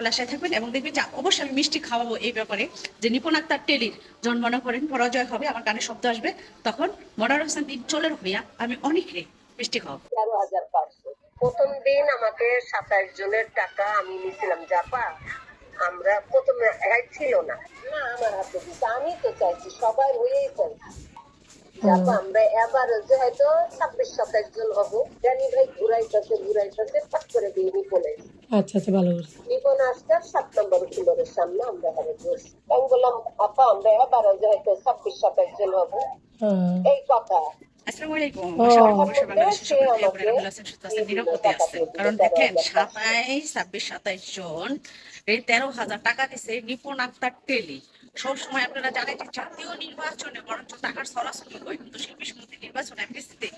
আশায় থাকবেন এবং দেখবেন যে অবশ্যই আমি মিষ্টি খাওয়াবো এই ব্যাপারে। যে নিপুণ আক্তার টেলির জন্মনা করেন পরাজয় হবে আমার কানে শব্দ আসবে। তখন মনোয়ার হোসেন দ্বীপ চলের হইয়া আমি অনেক রে মিষ্টি খাওয়াবো। তেরো হাজার পাঁচশো। প্রথম দিন আমাকে সাতাশ জনের টাকা আমি নিয়েছিলাম জাপা আমরা প্রথমে ছিল না। না আমার হাতে আমি তো চাইছি সবাই হয়েই চাইছি আমরা এবার যে হয়তো ছাব্বিশ সাতাশ জন হব জানি ভাই ঘুরাইতেছে ঘুরাইতেছে পাট করে দিয়ে নিপনে আচ্ছা আচ্ছা ভালো নিপন আসতার সাত নম্বর ফ্লোরের সামনে আমরা এবারে বসি আমি বললাম আপা আমরা এবারে হয়তো ছাব্বিশ সাতাশ জন হব হ্যাঁ এই কথা। আসসালামু আলাইকুম। নিরাপদে। কারণ দেখেন সাতাইশ ছাব্বিশ সাতাইশ জন এই তেরো হাজার টাকা দিছে নিপুণ আক্তার টেলি সবসময় আপনারা জানেন যে জাতীয় নির্বাচনে বরঞ্চ টাকার সরাসরি হয় কিন্তু শিল্পী সমিতি নির্বাচন এমপিসিতে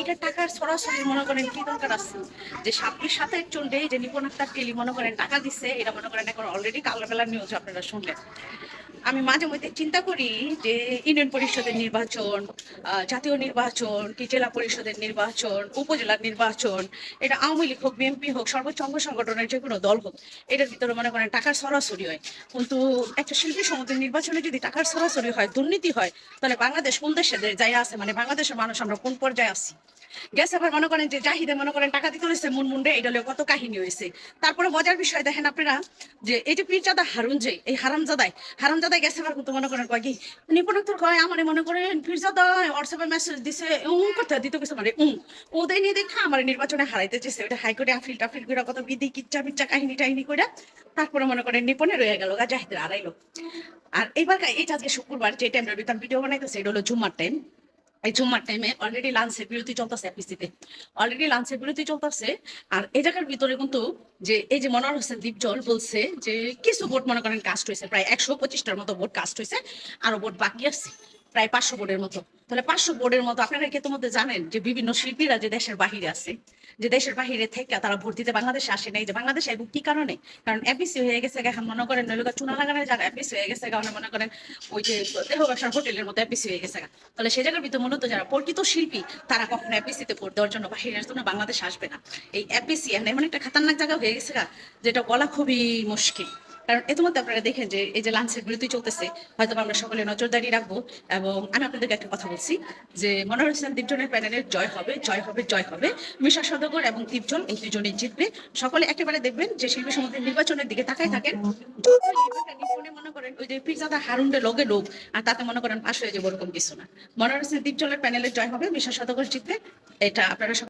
এটা টাকার সরাসরি মনে করেন কি দরকার আছে? যে ছাব্বিশ সাতাইশ জন যে নিপুণ আক্তার টেলি মনে করেন টাকা দিছে এটা মনে করেন এখন অলরেডি কালাবেলার নিউজ আপনারা শুনলেন। আমি মাঝে মধ্যে চিন্তা করি যে ইউনিয়ন পরিষদের নির্বাচন জাতীয় নির্বাচন, কি জেলা পরিষদের নির্বাচন, উপজেলার নির্বাচন, এটা আওয়ামী লীগ হোক, বিএনপি হোক, সর্বোচ্চ অঙ্গ সংগঠনের যে কোনো দল হোক, এটার ভিতরে মনে করেন টাকার সরাসরি হয়। কিন্তু একটা শিল্পী সমিতির নির্বাচনে যদি টাকার সরাসরি হয়, দুর্নীতি হয়, তাহলে বাংলাদেশ কোন দেশে যাই আছে? মানে বাংলাদেশের মানুষ আমরা কোন পর্যায়ে আছি? গেছে আবার মনে করেন যে জাহিদে মনে করেন টাকা দিতে হয়েছে মুনমুন্ডে এটা হলো কত কাহিনী হয়েছে। তারপরে মজার বিষয় দেখেন আপনারা যে এই যে পীরজাদা হারুন যে, এই হারামজাদাই হারামজাদাই গেছে আমার মনে করেন তোর কয় আমার মনে করেন ফিরজাদা হোয়াটসঅ্যাপে মেসেজ দিছে, উম করতে দিত কিছু মানে উম। নিয়ে দেখা আমার নির্বাচনে হারাইতে চেয়েছে। ওটা হাইকোর্টে আফিল টাফিল করে কত বিধি কিচ্চা বিচ্চা কাহিনী টাহিনী করে তারপরে মনে করেন নিপুণে রয়ে গেল, গা আর এবার এই আজকে শুক্রবার যে টাইমটা ভিডিও বানাইতেছে, এটা হলো জুমার টাইম এই জুম্মার টাইমে অলরেডি লাঞ্চের বিরতি চলতেছে এপিসিতে অলরেডি লাঞ্চের বিরতি চলতেছে, আর এই জায়গার ভিতরে কিন্তু যে এই যে মনোয়ার হোসেন দীপজল বলছে যে কিছু ভোট মনে করেন কাস্ট হয়েছে, প্রায় একশো পঁচিশটার মতো ভোট কাস্ট হয়েছে, আরও ভোট বাকি আছে, প্রায় পাঁচশো বোর্ডের মতো। তাহলে পাঁচশো বোর্ডের মতো, আপনারা কি তোমাদের জানেন যে বিভিন্ন শিল্পীরা যে দেশের বাহিরে আছে, যে দেশের বাহিরে থেকে তারা ভোট দিতে বাংলাদেশে আসে নাই, যে বাংলাদেশে এবং কি কারণে? কারণ এপিসি হয়ে গেছে এখন মনে করেন নইলকা চুনা লাগানোর জায়গা এপিসি হয়ে গেছে কারণে মনে করেন ওই যে দেহ ব্যবসার হোটেলের মতো এপিসি হয়ে গেছে। তাহলে সে জায়গার ভিতরে মূলত যারা প্রকৃত শিল্পী, তারা কখনো এপিসিতে ভোট দেওয়ার জন্য বাহিরের জন্য বাংলাদেশ আসবে না। এই এপিসি এমন একটা খাতারনাক জায়গা হয়ে গেছে যেটা বলা খুবই মুশকিল। কারণ এর মধ্যে আপনারা দেখেন যে এই যে লাঞ্চের বিরতি চলতেছে হয়তো আমরা সকলে নজরদারি রাখব এবং আমি আপনাদেরকে একটা কথা বলছি যে মনোহর হোসেন দীপজনের প্যানেলের জয় হবে জয় হবে জয় হবে। মিশা সদগর এবং দীপজন এই দুজনেই জিতবে। সকলে একেবারে দেখবেন যে শিল্পী সমিতির নির্বাচনের দিকে তাকাই থাকেন। মনে করেন ওই যে পিজাদা হারুন্ডে লগে লোক, আর তাতে মনে করেন পাশ হয়ে ওরকম কিছু না। মনোহর হোসেন দীপজনের প্যানেলের জয় হবে, মিশা সদগর জিতবে। এটা আপনারা